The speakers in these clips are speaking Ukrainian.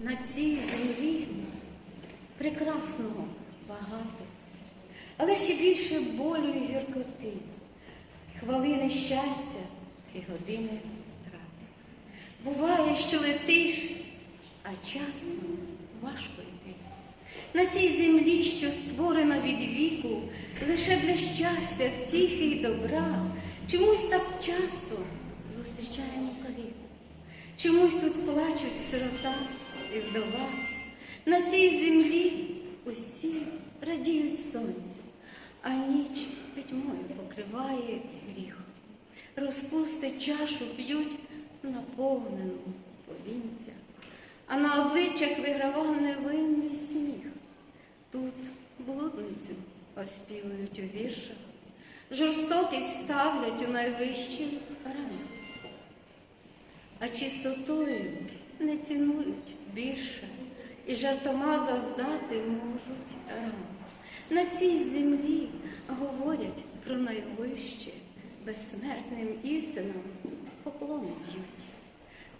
На цій землі прекрасного багато, але ще більше болю і гіркоти, хвилини щастя і години втрати. Буває, що летиш, а часом важко йти. На цій землі, що створена від віку, лише для щастя, втіхи й добра, чомусь так часто зустрічаємо каліку. Чомусь тут плачуть сирота і вдова. На цій землі усі радіють сонцю, а ніч пітьмою покриває гріх. Розпусти чашу п'ють наповнену повінця, а на обличчях вигравав невинний сміх. Тут блудницю оспівують у віршах, жорстокість ставлять у найвищий ранг а чистотою не цінують більше і жартома завдати можуть ран. На цій землі говорять про найвище, безсмертним істинам поклони б'ють.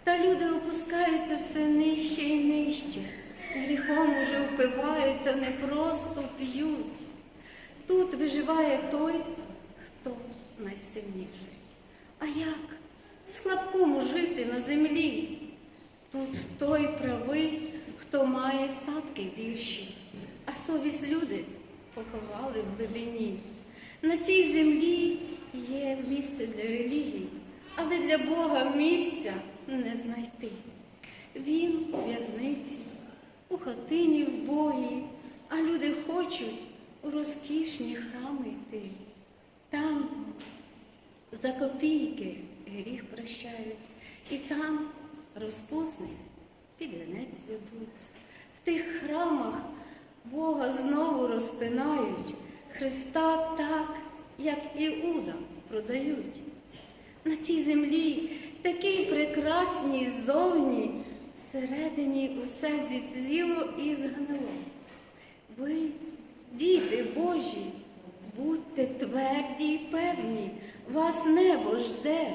Та люди опускаються все нижче і нижче, гріхом уже впиваються, не просто п'ють. Тут виживає той, хто найсильніший. А як слабкому жити на землі? Тут той правий, хто статки більші, а совість люди поховали в глибині. На цій землі є місце для релігій, але для Бога місця не знайти. Він у в'язниці, у хатині в бої, а люди хочуть у розкішні храми йти. Там за копійки гріх прощають, і там розпусних під венець ведуть. В тих храмах Бога знову розпинають, Христа так, як Іуда продають. На цій землі такій прекрасній зовні, всередині усе зітліло і згнило. Ви, діти Божі, будьте тверді й певні, вас небо жде,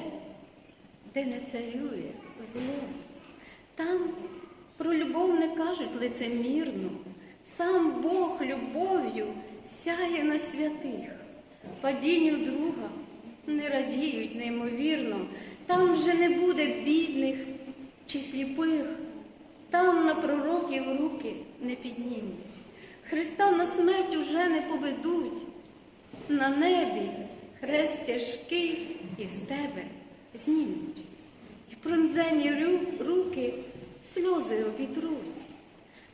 де не царює зло. Там про любов не кажуть лицемірно, сам Бог любов'ю сяє на святих, падінню друга не радіють неймовірно, там вже не буде бідних чи сліпих, там на пророків руки не піднімуть. Христа на смерть уже не поведуть. На небі хрест тяжкий із тебе знімуть. І пронзені руки сльози обітруть.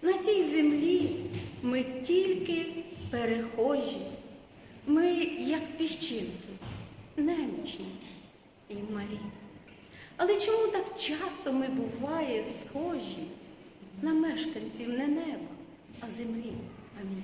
На цій землі ми тільки перехожі. Ми, як піщинки, немічні і малі. Але чому так часто ми буває схожі на мешканців не неба, а землі? Амінь.